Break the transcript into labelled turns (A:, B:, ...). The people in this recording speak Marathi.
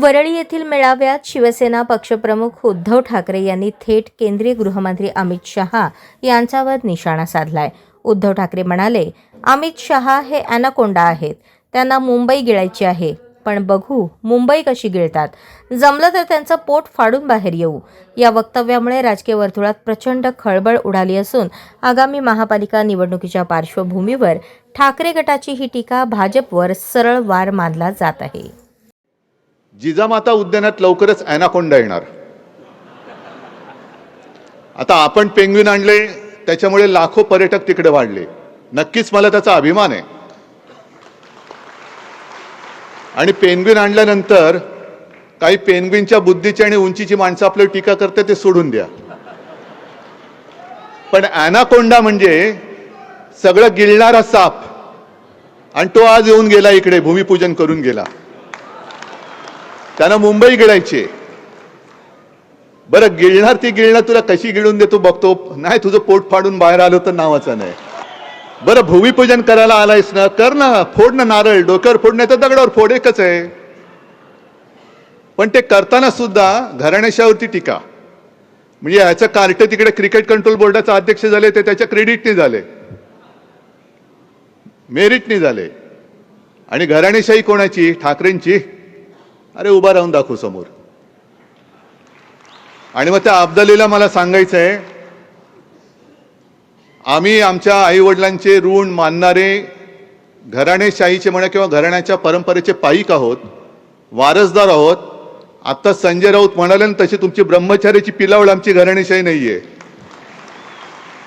A: वरळी येथील मेळाव्यात शिवसेना पक्षप्रमुख उद्धव ठाकरे यांनी थेट केंद्रीय गृहमंत्री अमित शहा यांच्यावर निशाणा साधलाय. उद्धव ठाकरे म्हणाले अमित शहा हे अॅनाकोंडा आहेत. त्यांना मुंबई गिळायची आहे. पण बघू मुंबई कशी गिळतात. जमलं तर त्यांचं पोट फाडून बाहेर येऊ. या वक्तव्यामुळे राजकीय वर्तुळात प्रचंड खळबळ उडाली असून आगामी महापालिका निवडणुकीच्या पार्श्वभूमीवर ठाकरे गटाची ही टीका भाजपवर सरळ वार मानला जात आहे.
B: जिजामाता उद्यानात लवकरच अॅनाकोंडा येणार. आता आपण पेंग्विन आणले त्याच्यामुळे लाखो पर्यटक तिकडे वाढले. नक्कीच मला त्याचा अभिमान आहे. आणि पेंग्विन आणल्यानंतर काही पेनग्विनच्या बुद्धीची आणि उंचीची माणसं आपली टीका करते ते सोडून द्या. पण अॅनाकोंडा म्हणजे सगळं गिळणारा साप. आणि तो आज येऊन गेला इकडे भूमिपूजन करून गेला. त्यांना मुंबई गिळायची बरं गिळणार ती गिळणार तुला कशी गिळून देतो बघतो. नाही तुझं पोट फाडून बाहेर आलं तर नावाचं नाही. बरं भूमिपूजन करायला आलायस ना कर ना फोड ना नारळ डोक्यावर फोड नाही तर दगडावर फोड एकच आहे. पण ते करताना सुद्धा घराण्याशावरती टीका. म्हणजे ह्याचं कार्ट तिकडे क्रिकेट कंट्रोल बोर्डाचा अध्यक्ष झाले ते त्याच्या क्रेडिटने झाले. मेरिटने झाले. आणि घराणेशाही कोणाची? ठाकरेंची. अरे उभा राहून दाखव समोर. आणि मग त्या अब्दालीला मला सांगायचं आहे आम्ही आमच्या आई वडिलांचे ऋण मानणारे घराणेशाहीचे म्हणा किंवा घराण्याच्या परंपरेचे पाईक आहोत वारसदार आहोत आता संजय राऊत म्हणाले तशी तुमची ब्रह्मचार्याची पिलावळ आमची घराणेशाही नाही आहे